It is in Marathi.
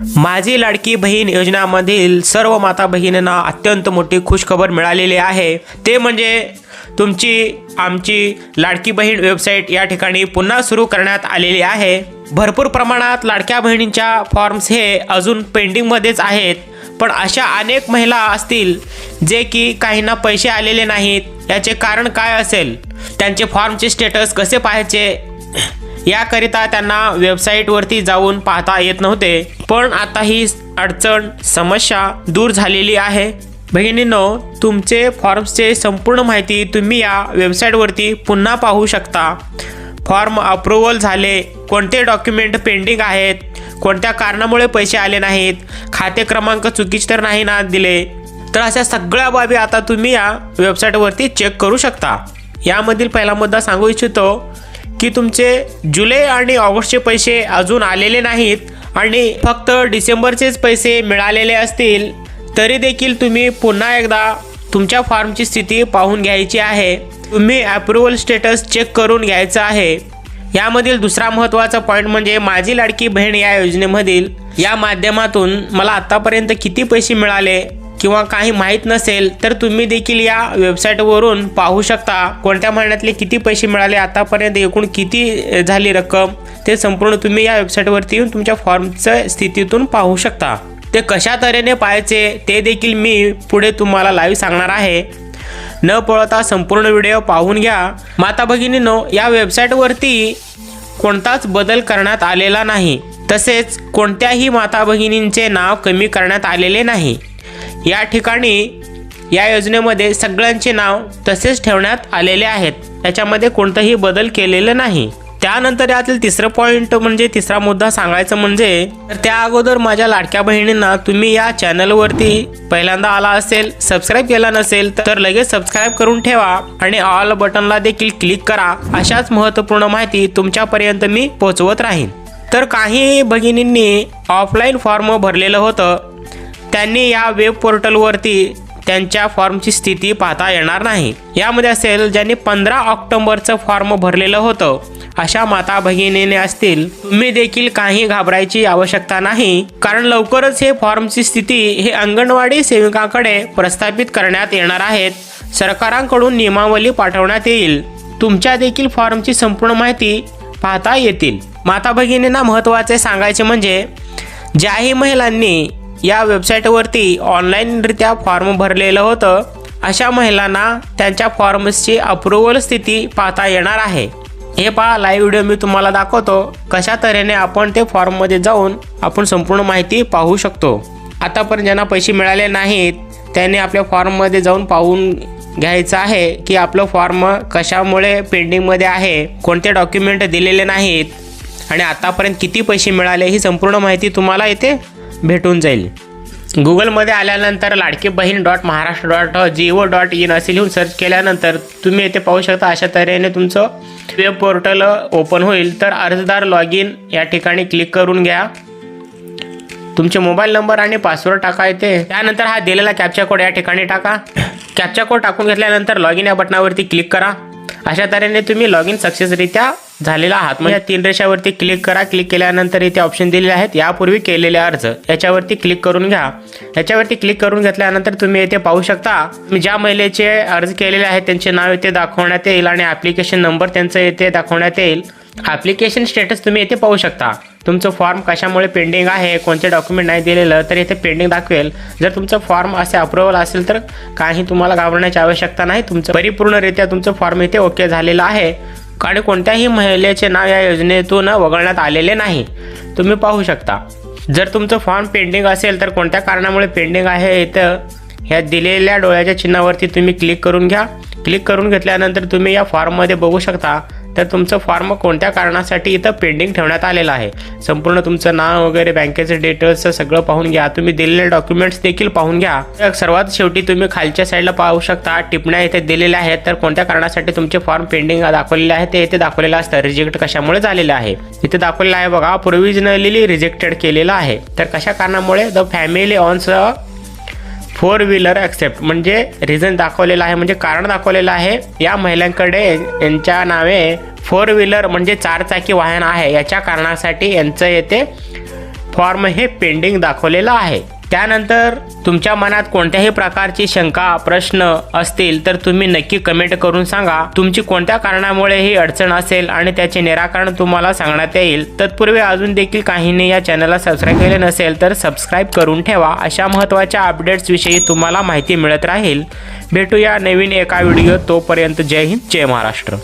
माझी लाडकी बहीण योजनामधील सर्व माता बहिणींना अत्यंत मोठी खुशखबर मिळालेली आहे. ते म्हणजे तुमची आमची लाडकी बहीण वेबसाईट या ठिकाणी पुन्हा सुरू करण्यात आलेली आहे. भरपूर प्रमाणात लाडक्या बहिणींच्या फॉर्म्स हे अजून पेंडिंगमध्येच आहेत. पण अशा अनेक महिला असतील जे की काहींना पैसे आलेले नाहीत. याचे कारण काय असेल? त्यांचे फॉर्मचे स्टेटस कसे पाहायचे? याकरिता त्यांना वेबसाईटवरती जाऊन पाहता येत नव्हते. पण आता ही अडचण समस्या दूर झालेली आहे. बहिणींनो तुमचे फॉर्म्सचे संपूर्ण माहिती तुम्ही या वेबसाईटवरती पुन्हा पाहू शकता. फॉर्म अप्रुव्हल झाले कोणते डॉक्युमेंट पेंडिंग आहेत कोणत्या कारणामुळे पैसे आले नाहीत खाते क्रमांक चुकीचे तर नाही ना दिले. तर अशा सगळ्या बाबी आता तुम्ही या वेबसाईटवरती चेक करू शकता. यामधील पहिला मुद्दा सांगू इच्छितो की तुमचे जुलै आणि ऑगस्टचे पैसे अजून आलेले नाहीत आणि फक्त डिसेंबरचेच पैसे मिळालेले असतील तरी देखील तुम्ही पुन्हा एकदा तुमच्या फॉर्मची स्थिती पाहून घ्यायची आहे. तुम्ही अप्रुव्हल स्टेटस चेक करून घ्यायचं आहे. यामधील दुसरा महत्त्वाचा पॉईंट म्हणजे माझी लाडकी बहीण या योजनेमधील या माध्यमातून मला आत्तापर्यंत किती पैसे मिळाले? किंवा काही माहीत नसेल तर तुम्ही देखील या वेबसाईटवरून पाहू शकता कोणत्या महिन्यातले किती पैसे मिळाले आतापर्यंत एकूण किती झाली रक्कम ते संपूर्ण तुम्ही या वेबसाईटवरती येऊन तुमच्या फॉर्मच्या स्थितीतून पाहू शकता. ते कशा तऱ्हेने पाहायचे ते देखील मी पुढे तुम्हाला लाईव्ह सांगणार आहे. न पळता संपूर्ण व्हिडिओ पाहून घ्या. माता भगिनीनो या वेबसाईटवरती कोणताच बदल करण्यात आलेला नाही. तसेच कोणत्याही माता भगिनींचे नाव कमी करण्यात आलेले नाही. या ठिकाणी या योजनेमध्ये सगळ्यांचे नाव तसेच ठेवण्यात आलेले आहेत. त्याच्यामध्ये कोणताही बदल केलेलं नाही. त्यानंतर यातील तिसरं पॉईंट म्हणजे तिसरा मुद्दा सांगायचं म्हणजे तर त्या अगोदर माझ्या लाडक्या बहिणींना तुम्ही या चॅनलवरती पहिल्यांदा आला असेल सबस्क्राईब केला नसेल तर लगेच सबस्क्राईब करून ठेवा आणि ऑल बटनला देखील क्लिक करा. अशाच महत्त्वपूर्ण माहिती तुमच्यापर्यंत मी पोहोचवत राहीन. तर काही भगिनींनी ऑफलाईन फॉर्म भरलेलं होतं. त्यांनी या वेब पोर्टलवरती त्यांच्या फॉर्मची स्थिती पाहता येणार नाही. यामध्ये असेल ज्यांनी पंधरा ऑक्टोबरचं फॉर्म भरलेलं होतं अशा माता भगिनीने असतील तुम्ही देखील काही घाबरायची आवश्यकता नाही. कारण लवकरच हे फॉर्मची स्थिती हे अंगणवाडी सेविकाकडे प्रस्थापित करण्यात येणार आहेत. सरकारांकडून नियमावली पाठवण्यात येईल. तुमच्या देखील फॉर्मची संपूर्ण माहिती पाहता येतील. माता भगिनींना महत्त्वाचे सांगायचे म्हणजे ज्याही महिलांनी या वेबसाईटवरती ऑनलाईनरित्या फॉर्म भरलेलं होतं. अशा महिलांना त्यांच्या फॉर्म्सची अप्रुव्हल स्थिती पाहता येणार आहे. हे पहा लाईव्ह व्हिडिओ मी तुम्हाला दाखवतो. कशा तऱ्हेने आपण ते फॉर्ममध्ये जाऊन आपण संपूर्ण माहिती पाहू शकतो. आतापर्यंत ज्यांना पैसे मिळाले नाहीत त्यांनी आपल्या फॉर्ममध्ये जाऊन पाहून घ्यायचं आहे की आपलं फॉर्म कशामुळे पेंडिंगमध्ये आहे कोणते डॉक्युमेंट दिलेले नाहीत आणि आतापर्यंत किती पैसे मिळाले ही संपूर्ण माहिती तुम्हाला येते भेटून जाईल. गुगलमध्ये आल्यानंतर Ladki Bahin dot Maharashtra dot G O dot in असे लिहून सर्च केल्यानंतर तुम्ही येथे पाहू शकता अशा तऱ्हेने तुमचं वेब पोर्टल ओपन होईल. तर अर्जदार लॉग इन या ठिकाणी क्लिक करून घ्या. तुमचे मोबाईल नंबर आणि पासवर्ड टाका येते त्यानंतर हा दिलेला कॅप्चा कोड या ठिकाणी टाका. कॅप्चा कोड टाकून घेतल्यानंतर लॉग इन या बटनावरती क्लिक करा. अशा तऱ्हेने तुम्ही लॉग इन सक्सेसरित्या झालेला आहात. म्हणजे या तीन रेषावरती क्लिक करा. क्लिक केल्यानंतर इथे ऑप्शन दिलेले आहेत. यापूर्वी केलेले अर्ज. याच्यावरती क्लिक करून घ्या. याच्यावरती क्लिक करून घेतल्यानंतर तुम्ही येथे पाहू शकता ज्या महिलेचे अर्ज केलेले आहेत त्यांचे नाव इथे दाखवण्यात येईल आणि ॲप्लिकेशन नंबर त्यांचं येथे दाखवण्यात येईल. ॲप्लिकेशन स्टेटस तुम्ही येथे पाहू शकता. तुमचं फॉर्म कशामुळे पेंडिंग आहे कोणते डॉक्युमेंट नाही दिलेलं तर इथे पेंडिंग दाखवेल. जर तुमचं फॉर्म असे अप्रुव्हल असेल तर काही तुम्हाला घाबरण्याची आवश्यकता नाही. तुमचं परिपूर्णरित्या तुमचं फॉर्म इथे ओके झालेलं आहे. आणि कोणत्याही महिलेचे नाव या योजनेतून वगळण्यात आलेले नाही. तुम्ही पाहू शकता. जर तुमचं फॉर्म पेंडिंग असेल तर कोणत्या कारणामुळे पेंडिंग आहे इथं ह्या दिलेल्या डोळ्याच्या चिन्हावरती तुम्ही क्लिक करून घ्या. क्लिक करून घेतल्यानंतर तुम्ही या फॉर्ममध्ये बघू शकता तर तुमचं फॉर्म कोणत्या कारणासाठी इथं पेंडिंग ठेवण्यात आलेलं आहे. संपूर्ण तुमचं नाव वगैरे बँकेचे डिटेल्स सगळं पाहून घ्या. तुम्ही दिलेले डॉक्युमेंट्स देखील पाहून घ्या. सर्वात शेवटी तुम्ही खालच्या साईडला पाहू शकता टिपण्या इथे दिलेल्या आहेत. तर कोणत्या कारणासाठी तुमचे फॉर्म पेंडिंग दाखवलेले आहे ते इथे दाखवलेलं असतं. रिजेक्ट कशामुळे झालेलं आहे? इथे दाखवलेलं आहे बघा प्रोविजनली रिजेक्टेड केलेलं आहे. तर कशा कारणामुळे? The family owns four wheeler accept म्हणजे रिझन दाखवलेलं आहे म्हणजे कारण दाखवलेलं आहे या महिलांकडे यांच्या नावे फोर व्हीलर म्हणजे चारचाकी वाहन आहे. याच्या कारणासाठी यांचं येथे फॉर्म हे पेंडिंग दाखवलेलं आहे. त्यानंतर तुमच्या मनात कोणत्याही प्रकारची शंका प्रश्न असतील तर तुम्ही नक्की कमेंट करून सांगा. तुमची कोणत्या कारणामुळे ही अडचण असेल आणि त्याचे निराकरण तुम्हाला सांगण्यात येईल. तत्पूर्वी अजून देखील काहींनी या चॅनलला सबस्क्राईब केले नसेल तर सबस्क्राईब करून ठेवा. अशा महत्त्वाच्या अपडेट्सविषयी तुम्हाला माहिती मिळत राहील. भेटूया नवीन एका व्हिडिओ तोपर्यंत. जय हिंद जय महाराष्ट्र.